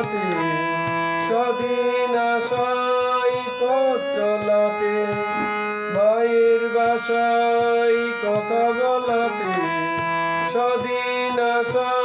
চলাতে স্বাধীন আশাই পথ চলাতে ভাইয়ের বাসায় কথা বলাতে। স্বাধীন আশায়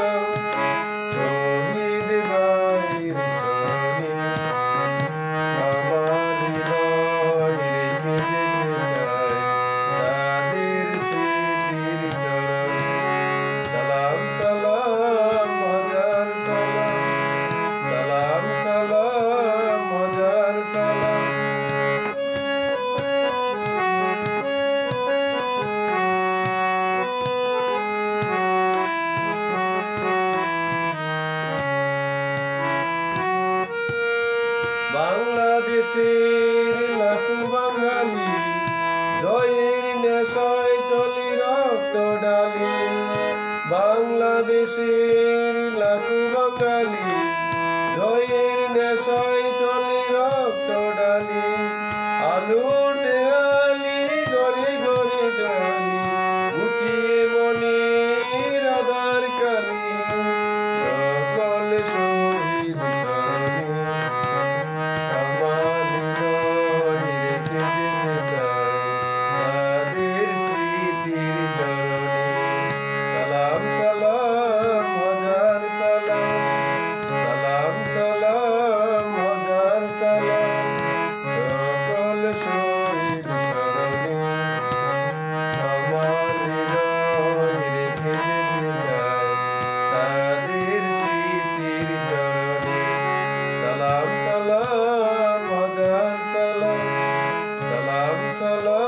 Thank you. দেশের লাখো বাঙালি জয়ের নেশায় চলি রক্ত ডালি। বাংলাদেশের লাখো বাঙালি সালাম